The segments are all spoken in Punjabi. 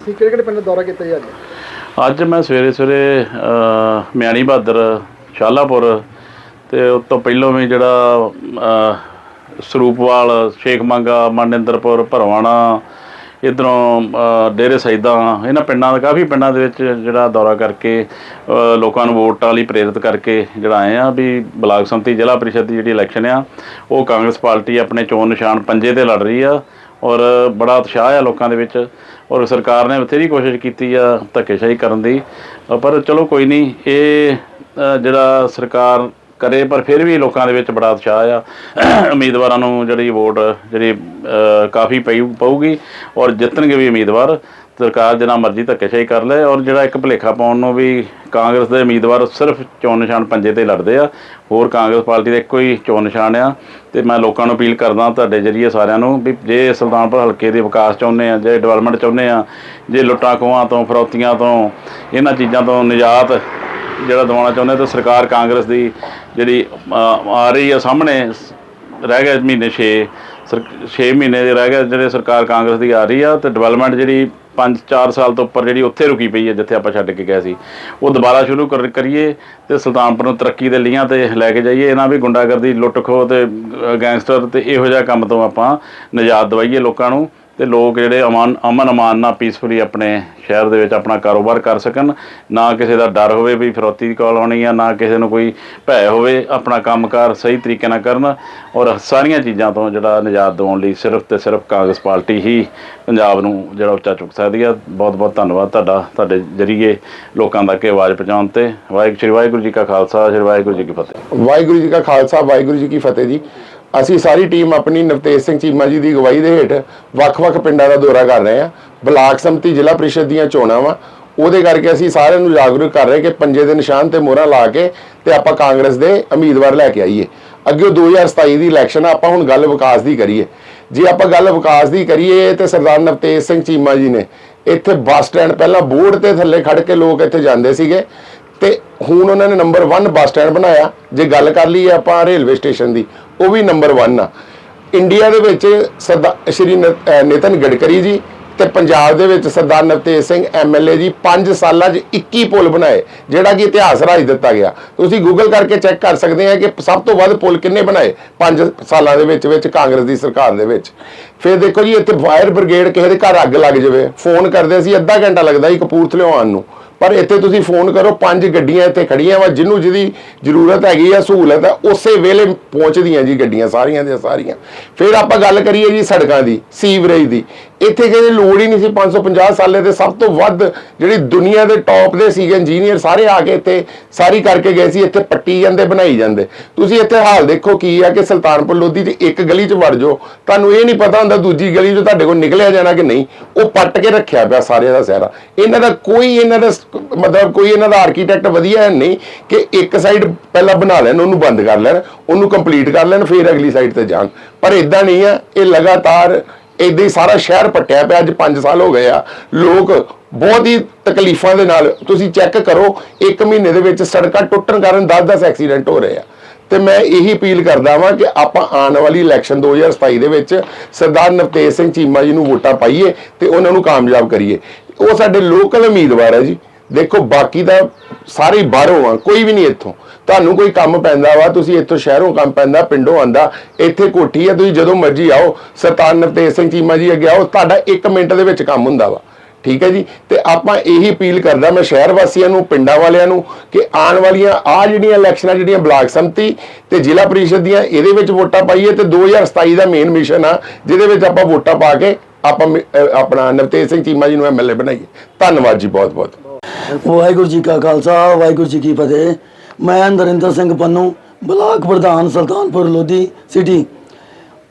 ਸੀ ਕਿਹੜੇ ਕਿਹੜੇ ਪਿੰਡ ਦਾ ਦੌਰਾ ਕੀਤਾ ਜੀ ਅੱਜ? ਅੱਜ ਮੈਂ ਸਵੇਰੇ ਸਵੇਰੇ ਅ, ਮਿਆਣੀ ਬਹਾਦਰ ਸ਼ਾਲਾਪੁਰ ਤੇ ਉਸ ਤੋਂ ਪਹਿਲੋਂ ਵੀ ਜਿਹੜਾ ਅ, ਸਰੂਪਵਾਲ ਸ਼ੇਖ ਮੰਗਾ ਮਨਿੰਦਰਪੁਰ ਭਰਵਾਣਾ ਇਧਰੋਂ ਡੇਰੇ ਸੈਦਾਂ ਇਹਨਾਂ ਪਿੰਡਾਂ ਦਾ ਕਾਫੀ ਪਿੰਡਾਂ ਦੇ ਵਿੱਚ ਜਿਹੜਾ ਦੌਰਾ ਕਰਕੇ ਅ, ਲੋਕਾਂ ਨੂੰ ਵੋਟਾਂ ਲਈ ਪ੍ਰੇਰਿਤ ਕਰਕੇ ਜਿਹੜਾ ਆਏ ਆ ਵੀ ਬਲਾਕ ਸੰਮਤੀ ਜ਼ਿਲ੍ਹਾ ਪਰਿਸ਼ਦ ਦੀ ਜਿਹੜੀ ਇਲੈਕਸ਼ਨ ਆ ਉਹ ਕਾਂਗਰਸ ਪਾਰਟੀ ਆਪਣੇ ਚੋਣ ਨਿਸ਼ਾਨ ਪੰਜੇ ਤੇ ਲੜ ਰਹੀ ਆ ਔਰ ਬੜਾ ਉਤਸ਼ਾਹ ਆ ਲੋਕਾਂ ਦੇ ਵਿੱਚ। ਔਰ ਸਰਕਾਰ ਨੇ ਬਥੇਰੀ ਕੋਸ਼ਿਸ਼ ਕੀਤੀ ਆ ਧੱਕੇਸ਼ਾਹੀ ਕਰਨ ਦੀ ਪਰ ਚਲੋ ਕੋਈ ਨਹੀਂ, ਇਹ ਜਿਹੜਾ ਸਰਕਾਰ ਕਰੇ, ਪਰ ਫਿਰ ਵੀ ਲੋਕਾਂ ਦੇ ਵਿੱਚ ਬੜਾ ਉਤਸ਼ਾਹ ਆ। ਉਮੀਦਵਾਰਾਂ ਨੂੰ ਜਿਹੜੀ ਵੋਟ ਜਿਹੜੀ ਕਾਫੀ ਪਈ, ਪਊਗੀ ਔਰ ਜਿੱਤਣਗੇ ਵੀ ਉਮੀਦਵਾਰ। ਸਰਕਾਰ ਜਿੰਨਾ ਮਰਜ਼ੀ ਧੱਕੇਸ਼ਾਹੀ ਕਰ ਲਏ ਔਰ ਜਿਹੜਾ ਇੱਕ ਭੁਲੇਖਾ ਪਾਉਣ ਨੂੰ ਵੀ ਕਾਂਗਰਸ ਦੇ ਉਮੀਦਵਾਰ ਸਿਰਫ ਚੋਣ ਨਿਸ਼ਾਨ ਪੰਜੇ ਤੇ ਲੜਦੇ ਆ, ਹੋਰ ਕਾਂਗਰਸ ਪਾਰਟੀ ਦੇ ਇੱਕੋ ਹੀ ਚੋਣ ਨਿਸ਼ਾਨ ਆ। ਤੇ ਮੈਂ ਲੋਕਾਂ ਨੂੰ ਅਪੀਲ ਕਰਦਾ ਤੁਹਾਡੇ ਜਰੀਏ ਸਾਰਿਆਂ ਨੂੰ ਵੀ ਜੇ ਸੁਲਤਾਨਪੁਰ ਹਲਕੇ ਦੇ ਵਿਕਾਸ ਚਾਹੁੰਦੇ ਆ, ਜੇ ਡਿਵੈਲਪਮੈਂਟ ਚਾਹੁੰਦੇ ਆ, ਜੇ ਲੁੱਟਾਂ ਖੋਹਾਂ ਤੋਂ, ਫਰੌਤੀਆਂ ਤੋਂ, ਇਹਨਾਂ ਚੀਜ਼ਾਂ ਤੋਂ ਨਿਜਾਤ ਜਿਹੜਾ ਦਿਵਾਉਣਾ ਚਾਹੁੰਦੇ ਤਾਂ ਸਰਕਾਰ ਕਾਂਗਰਸ ਦੀ ਜਿਹੜੀ ਆ ਰਹੀ ਆ ਸਾਹਮਣੇ, ਰਹਿ ਗਏ ਮਹੀਨੇ 6 ਸਰ 6 ਮਹੀਨੇ ਦੇ ਰਹਿ ਗਏ ਜਿਹੜੇ ਸਰਕਾਰ ਕਾਂਗਰਸ ਦੀ ਆ ਰਹੀ ਆ ਤੇ ਡਿਵੈਲਪਮੈਂਟ ਜਿਹੜੀ 5-4 ਸਾਲ ਤੋਂ ਉੱਪਰ ਜਿਹੜੀ ਉੱਥੇ ਰੁਕੀ ਪਈ ਹੈ, ਜਿੱਥੇ ਆਪਾਂ ਛੱਡ ਕੇ ਗਏ ਸੀ, ਉਹ ਦੁਬਾਰਾ ਸ਼ੁਰੂ ਕਰ- ਕਰੀਏ ਤੇ ਸੁਲਤਾਨਪੁਰ ਨੂੰ ਤਰੱਕੀ ਦੇ ਲੀਆਂ ਤੇ ਲੈ ਕੇ ਜਾਈਏ। ਇਹਨਾਂ ਵੀ ਗੁੰਡਾਗਰਦੀ ਲੁੱਟ ਖੋਹ ਤੇ ਗੈਂਗਸਟਰ ਤੇ ਇਹੋ ਜਿਹਾ ਕੰਮ ਤੋਂ ਆਪਾਂ ਨਿਜਾਤ ਦਵਾਈਏ ਲੋਕਾਂ ਨੂੰ। ਤੇ ਲੋਕ ਜਿਹੜੇ ਅਮਨ ਅਮਨ ਅਮਾਨ ਨਾਲ ਪੀਸਫੁਲੀ ਆਪਣੇ ਸ਼ਹਿਰ ਦੇ ਵਿੱਚ ਆਪਣਾ ਕਾਰੋਬਾਰ ਕਰ ਸਕਣ। ਨਾ ਕਿਸੇ ਦਾ ਡਰ ਹੋਵੇ ਵੀ ਫਿਰੌਤੀ ਦੀ ਕਾਲ ਆਉਣੀ ਆ, ਨਾ ਕਿਸੇ ਨੂੰ ਕੋਈ ਭੈ ਹੋਵੇ ਆਪਣਾ ਕੰਮਕਾਰ ਸਹੀ ਤਰੀਕੇ ਨਾਲ ਕਰਨ ਔਰ ਸਾਰੀਆਂ ਚੀਜ਼ਾਂ ਤੋਂ ਜਿਹੜਾ ਨਿਜਾਤ ਦਿਵਾਉਣ ਲਈ ਸਿਰਫ ਤੇ ਸਿਰਫ ਕਾਂਗਰਸ ਪਾਰਟੀ ਹੀ ਪੰਜਾਬ ਨੂੰ ਜਿਹੜਾ ਉੱਚਾ ਚੁੱਕ ਸਕਦੀ ਆ। ਬਹੁਤ ਬਹੁਤ ਧੰਨਵਾਦ ਤੁਹਾਡਾ, ਤੁਹਾਡੇ ਜਰੀਏ ਲੋਕਾਂ ਤੱਕ ਆਵਾਜ਼ ਪਹੁੰਚਾਉਣ ਤੇ। ਵਾਹਿਗੁਰੂ ਸ਼੍ਰੀ ਵਾਹਿਗੁਰੂ ਜੀ ਕਾ ਖਾਲਸਾ, ਸ਼੍ਰੀ ਵਾਹਿਗੁਰੂ ਜੀ ਕੀ ਫਤਿਹ। ਵਾਹਿਗੁਰੂ ਜੀ ਕਾ ਖਾਲਸਾ, ਵਾਹਿਗੁਰੂ ਜੀ ਕੀ ਫਤਿਹ ਜੀ। ਅਸੀਂ ਸਾਰੀ ਟੀਮ ਆਪਣੀ ਨਵਤੇਜ ਸਿੰਘ ਚੀਮਾ ਜੀ ਦੀ ਅਗਵਾਈ ਦੇ ਹੇਠ ਵੱਖ-ਵੱਖ ਪਿੰਡਾਂ ਦਾ ਦੌਰਾ ਕਰ ਰਹੇ ਹਾਂ। ਬਲਾਕ ਸੰਮਤੀ ਜ਼ਿਲ੍ਹਾ ਪ੍ਰੀਸ਼ਦ ਦੀਆਂ ਚੋਣਾਂ ਵਾ। ਉਹਦੇ ਕਰਕੇ ਅਸੀਂ ਸਾਰਿਆਂ ਨੂੰ ਜਾਗਰੂਕ ਕਰ ਰਹੇ ਕਿ ਪੰਜੇ ਦੇ ਨਿਸ਼ਾਨ ਤੇ ਮੋਹਰਾਂ ਲਾ ਕੇ ਤੇ ਆਪਾਂ ਕਾਂਗਰਸ ਦੇ ਉਮੀਦਵਾਰ ਲੈ ਕੇ ਆਈਏ। ਅੱਗੇ 2027 ਦੀ ਇਲੈਕਸ਼ਨ ਆ, ਆਪਾਂ ਹੁਣ ਗੱਲ ਵਿਕਾਸ ਦੀ ਕਰੀਏ। ਜੇ ਆਪਾਂ ਗੱਲ ਵਿਕਾਸ ਦੀ ਕਰੀਏ ਤੇ ਸਰਦਾਰ ਨਵਤੇਜ ਸਿੰਘ ਚੀਮਾ ਜੀ ਨੇ ਇੱਥੇ ਬੱਸ ਸਟੈਂਡ ਪਹਿਲਾਂ ਬੋਰਡ ਤੇ ਥੱਲੇ ਖੜ ਕੇ ਲੋਕ ਇੱਥੇ ਜਾਂਦੇ ਸੀਗੇ ਤੇ ਹੁਣ ਉਹਨਾਂ ਨੇ ਨੰਬਰ 1 ਬੱਸ ਸਟੈਂਡ ਬਣਾਇਆ। ਜੇ ਗੱਲ ਕਰ ਲਈਏ ਆਪਾਂ ਰੇਲਵੇ ਸਟੇਸ਼ਨ ਦੀ ਉਹ ਵੀ ਨੰਬਰ 1 ਆ। ਇੰਡੀਆ ਦੇ ਵਿੱਚ ਸਰਦਾ ਸ਼੍ਰੀ ਨ- ਨਿਤਨ ਗਡਕਰੀ ਜੀ ਤੇ ਪੰਜਾਬ ਦੇ ਵਿੱਚ ਸਰਦਾਰ ਨਵਤੇਜ ਸਿੰਘ ਐਮਐਲਏ ਜੀ 5 ਸਾਲਾਂ 'ਚ 21 ਪੁਲ ਬਣਾਏ, ਜਿਹੜਾ ਕਿ ਇਤਿਹਾਸ ਰਾਜ ਦਿੱਤਾ ਗਿਆ। ਤੁਸੀਂ ਗੂਗਲ ਕਰਕੇ ਚੈੱਕ ਕਰ ਸਕਦੇ ਆ ਕਿ ਸਭ ਤੋਂ ਵੱਧ ਪੁਲ ਕਿੰਨੇ ਬਣਾਏ 5 ਸਾਲਾਂ ਦੇ ਵਿੱਚ ਵਿੱਚ ਕਾਂਗਰਸ ਦੀ ਸਰਕਾਰ ਦੇ ਵਿੱਚ। ਫਿਰ ਦੇਖੋ ਜੀ, ਇੱਥੇ ਫਾਇਰ ਬ੍ਰਿਗੇਡ ਕਿਸੇ ਦੇ ਘਰ ਅੱਗ ਲੱਗ ਜਾਵੇ ਫੋਨ ਕਰਦੇ ਸੀ, ਅੱਧਾ ਘੰਟਾ ਲੱਗਦਾ ਸੀ ਕਪੂਰਥਲੇ ਆਉਣ ਨੂੰ। ਪਰ ਇੱਥੇ ਤੁਸੀਂ ਫੋਨ ਕਰੋ, ਪੰਜ ਗੱਡੀਆਂ ਇੱਥੇ ਖੜੀਆਂ ਵਾ ਜਿਹਨੂੰ ਜਿਹਦੀ ਜ਼ਰੂਰਤ ਹੈਗੀ ਆ, ਸਹੂਲਤ ਹੈ ਉਸੇ ਵੇਲੇ ਪਹੁੰਚਦੀਆਂ ਜੀ ਗੱਡੀਆਂ, ਸਾਰੀਆਂ ਦੀਆਂ ਸਾਰੀਆਂ। ਫਿਰ ਆਪਾਂ ਗੱਲ ਕਰੀਏ ਜੀ ਸੜਕਾਂ ਦੀ, ਸੀਵਰੇਜ ਦੀ। ਇੱਥੇ ਕਿਸੇ ਲੋੜ ਹੀ ਨਹੀਂ ਸੀ 550 ਸਾਲੇ ਦੇ, ਸਭ ਤੋਂ ਵੱਧ ਜਿਹੜੀ ਦੁਨੀਆ ਦੇ ਟੌਪ ਦੇ ਸੀਗੇ ਇੰਜੀਨੀਅਰ ਸਾਰੇ ਆ ਕੇ ਇੱਥੇ ਸਾਰੀ ਕਰਕੇ ਗਏ ਸੀ, ਇੱਥੇ ਪੱਟੀ ਜਾਂਦੇ, ਬਣਾਈ ਜਾਂਦੇ। ਤੁਸੀਂ ਇੱਥੇ ਹਾਲ ਦੇਖੋ ਕੀ ਆ ਕਿ ਸੁਲਤਾਨਪੁਰ ਲੋਧੀ 'ਚ ਇੱਕ ਗਲੀ 'ਚ ਵੜ ਜਾਓ, ਤੁਹਾਨੂੰ ਇਹ ਨਹੀਂ ਪਤਾ ਹੁੰਦਾ ਦੂਜੀ ਗਲੀ 'ਚੋਂ ਤੁਹਾਡੇ ਕੋਲ ਨਿਕਲਿਆ ਜਾਣਾ ਕਿ ਨਹੀਂ। ਉਹ ਪੱਟ ਕੇ ਰੱਖਿਆ ਪਿਆ ਸਾਰਿਆਂ ਦਾ ਸਾਰਾ ਇਹਨਾਂ ਦਾ ਕੋਈ ਇਹਨਾਂ ਦਾ ਮਤਲਬ ਕੋਈ ਇਹਨਾਂ ਦਾ ਆਰਕੀਟੈਕਟ ਵਧੀਆ ਹੈ ਨਹੀਂ ਕਿ ਇੱਕ ਸਾਈਡ ਪਹਿਲਾਂ ਬਣਾ ਲੈਣ, ਉਹਨੂੰ ਬੰਦ ਕਰ ਲੈਣ, ਉਹਨੂੰ ਕੰਪਲੀਟ ਕਰ ਲੈਣ, ਫਿਰ ਅਗਲੀ ਸਾਈਡ ਤੇ ਜਾਣ। ਪਰ ਇਦਾਂ ਨਹੀਂ ਆ, ਇਹ ਲਗਾਤਾਰ ਇਦਾਂ ਹੀ ਸਾਰਾ ਸ਼ਹਿਰ ਪੱਟਿਆ ਪਿਆ, ਅੱਜ 5 ਸਾਲ ਹੋ ਗਏ ਆ। ਲੋਕ ਬਹੁਤ ਹੀ ਤਕਲੀਫਾਂ ਦੇ ਨਾਲ, ਤੁਸੀਂ ਚੈੱਕ ਕਰੋ, ਇੱਕ ਮਹੀਨੇ ਦੇ ਵਿੱਚ ਸੜਕਾਂ ਟੁੱਟਣ ਕਾਰਨ 10-10 ਐਕਸੀਡੈਂਟ ਹੋ ਰਹੇ ਆ। ਤੇ ਮੈਂ ਇਹੀ ਅਪੀਲ ਕਰਦਾ ਵਾਂ ਕਿ ਆਪਾਂ ਆਉਣ ਵਾਲੀ ਇਲੈਕਸ਼ਨ 2027 ਦੇ ਵਿੱਚ ਸਰਦਾਰ ਨਵਤੇਜ ਸਿੰਘ ਚੀਮਾ ਜੀ ਨੂੰ ਵੋਟਾਂ ਪਾਈਏ ਤੇ ਉਹਨਾਂ ਨੂੰ ਕਾਮਯਾਬ ਕਰੀਏ। ਉਹ ਸਾਡੇ ਲੋਕਲ ਉਮੀਦਵਾਰ ਹੈ ਜੀ। ਦੇਖੋ, ਬਾਕੀ ਦਾ ਸਾਰੇ ਬਾਹਰੋਂ ਆ, ਕੋਈ ਵੀ ਨਹੀਂ ਇੱਥੋਂ। ਤੁਹਾਨੂੰ ਕੋਈ ਕੰਮ ਪੈਂਦਾ ਵਾ, ਤੁਸੀਂ ਇੱਥੋਂ ਸ਼ਹਿਰੋਂ ਕੰਮ ਪੈਂਦਾ, ਪਿੰਡੋਂ ਆਂਦਾ ਇੱਥੇ ਕੋਠੀ ਆ, ਤੁਸੀਂ ਜਦੋਂ ਮਰਜ਼ੀ ਆਓ, ਸਰਦਾਰ ਨਵਤੇਜ ਸਿੰਘ ਚੀਮਾ ਜੀ ਅੱਗੇ ਆਓ, ਤੁਹਾਡਾ 1 ਮਿੰਟ ਦੇ ਵਿੱਚ ਕੰਮ ਹੁੰਦਾ ਵਾ। ਠੀਕ ਹੈ ਜੀ? ਤੇ ਆਪਾਂ ਇਹੀ ਅਪੀਲ ਕਰਦਾ, ਮੈਂ ਸ਼ਹਿਰ ਵਾਸੀਆਂ ਨੂੰ, ਪਿੰਡਾਂ ਵਾਲਿਆਂ ਨੂੰ, ਕਿ ਆਉਣ ਵਾਲੀਆਂ ਆ ਜਿਹੜੀਆਂ ਇਲੈਕਸ਼ਨਾਂ, ਜਿਹੜੀਆਂ ਬਲਾਕ ਸੰਮਤੀ ਤੇ ਜ਼ਿਲ੍ਹਾ ਪਰਿਸ਼ਦ ਦੀਆਂ, ਇਹਦੇ ਵਿੱਚ ਵੋਟਾਂ ਪਾਈਏ ਤੇ 2027 ਦਾ ਮੇਨ ਮਿਸ਼ਨ ਆ, ਜਿਹਦੇ ਵਿੱਚ ਆਪਾਂ ਵੋਟਾਂ ਪਾ ਕੇ ਆਪਾਂ ਮ- ਆਪਣਾ ਨਵਤੇਜ ਸਿੰਘ ਚੀਮਾ ਜੀ ਨੂੰ ਐਮਐਲਏ ਬਣਾਈਏ। ਧੰਨਵਾਦ ਜੀ ਬਹੁਤ ਬਹੁਤ ਵਾਹਿਗੁਰੂ ਜੀ ਕਾ ਖਾਲਸਾ, ਵਾਹਿਗੁਰੂ ਜੀ ਕੀ ਫਤਿਹ। ਮੈਂ ਨਰਿੰਦਰ ਸਿੰਘ ਪੰਨੂ, ਬਲਾਕ ਪ੍ਰਧਾਨ ਸੁਲਤਾਨਪੁਰ ਲੋਧੀ ਸਿਟੀ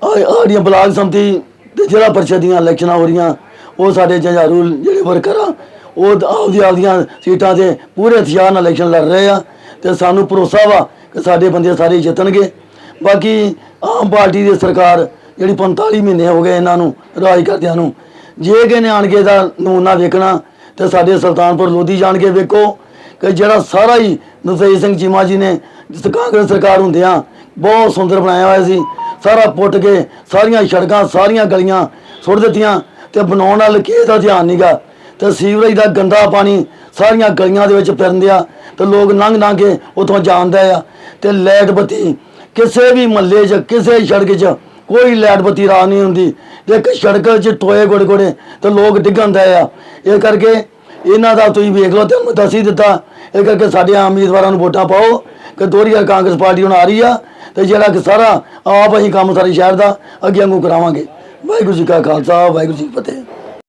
ਆੜੀਆਂ ਬਲਾਕ ਸੰਮਤੀ ਤੇ ਜ਼ਿਲ੍ਹਾ ਪਰਿਸ਼ਦ ਦੀਆਂ ਇਲੈਕਸ਼ਨਾਂ ਹੋ ਰਹੀਆਂ, ਉਹ ਸਾਡੇ ਜੰਝਾਰੂ ਜਿਹੜੇ ਵਰਕਰ ਆ, ਉਹ ਆਪਦੀ ਆਪਦੀਆਂ ਸੀਟਾਂ ਤੇ ਪੂਰੇ ਹਥਿਆਰ ਨਾਲ ਇਲੈਕਸ਼ਨ ਲੜ ਰਹੇ ਆ ਤੇ ਸਾਨੂੰ ਭਰੋਸਾ ਵਾ ਕਿ ਸਾਡੇ ਬੰਦੇ ਸਾਰੇ ਜਿੱਤਣਗੇ। ਬਾਕੀ ਆਮ ਪਾਰਟੀ ਦੀ ਸਰਕਾਰ ਜਿਹੜੀ 45 ਮਹੀਨੇ ਹੋ ਗਏ ਇਹਨਾਂ ਨੂੰ, ਰਾਜ ਕਰਦਿਆਂ ਨੂੰ, ਜੇ ਕਿ ਨੇ ਆਣ ਕੇ ਦਾ ਨਮੂਨਾ ਵੇਖਣਾ ਤੇ ਸਾਡੇ ਸੁਲਤਾਨਪੁਰ ਲੋਧੀ ਜਾਣ ਕੇ ਵੇਖੋ ਕਿ ਜਿਹੜਾ ਸਾਰਾ ਹੀ ਨਵਤੇਜ ਸਿੰਘ ਚੀਮਾ ਜੀ ਨੇ, ਜਿਸ ਕਾਂਗਰਸ ਸਰਕਾਰ ਹੁੰਦਿਆਂ ਬਹੁਤ ਸੁੰਦਰ ਬਣਾਇਆ ਹੋਇਆ ਸੀ। ਸਾਰਾ ਪੁੱਟ ਕੇ ਸਾਰੀਆਂ ਸੜਕਾਂ, ਸਾਰੀਆਂ ਗਲੀਆਂ ਸੁੱਟ ਦਿੱਤੀਆਂ ਤੇ ਬਣਾਉਣ ਵਾਲ ਕਿਸੇ ਦਾ ਧਿਆਨ ਨਹੀਂਗਾ ਤੇ ਸੀਵਰੇਜ ਦਾ ਗੰਦਾ ਪਾਣੀ ਸਾਰੀਆਂ ਗਲੀਆਂ ਦੇ ਵਿੱਚ ਫਿਰਦਿਆ ਤੇ ਲੋਕ ਲੰਘ ਲੰਘ ਕੇ ਉਥੋਂ ਜਾਂਦੇ ਆ। ਤੇ ਲਾਈਟ ਬੱਤੀ ਕਿਸੇ ਵੀ ਮਹੱਲੇ 'ਚ, ਕਿਸੇ ਸੜਕ 'ਚ ਕੋਈ ਲੈਟ ਬੱਤੀ ਰਾਹ ਨਹੀਂ ਹੁੰਦੀ। ਤੇ ਇੱਕ ਸੜਕ 'ਚ ਟੋਏ ਗੋੜੇ ਗੋੜੇ ਤੇ ਲੋਕ ਡਿੱਗਣ ਦੇ ਆ। ਇਹ ਕਰਕੇ ਇਹਨਾਂ ਦਾ ਤੁਸੀਂ ਵੇਖ ਲਓ ਤੁਹਾਨੂੰ ਦੱਸ ਹੀ ਦਿੱਤਾ। ਇਹ ਕਰਕੇ ਸਾਡੇ ਆਮ ਉਮੀਦਵਾਰਾਂ ਨੂੰ ਵੋਟਾਂ ਪਾਓ। ਕਿ ਦੋਹਰੀਆ ਕਾਂਗਰਸ ਪਾਰਟੀ ਹੁਣ ਆ ਰਹੀ ਆ ਤੇ ਜਿਹੜਾ ਕਿ ਸਾਰਾ ਆਪ ਅਸੀਂ ਕੰਮ ਸਾਰੇ ਸ਼ਹਿਰ ਦਾ ਅੱਗੇ ਵਾਂਗੂ ਕਰਾਵਾਂਗੇ। ਵਾਹਿਗੁਰੂ ਜੀ ਕਾ ਖਾਲਸਾ, ਵਾਹਿਗੁਰੂ ਜੀ ਕੀ ਫਤਿਹ।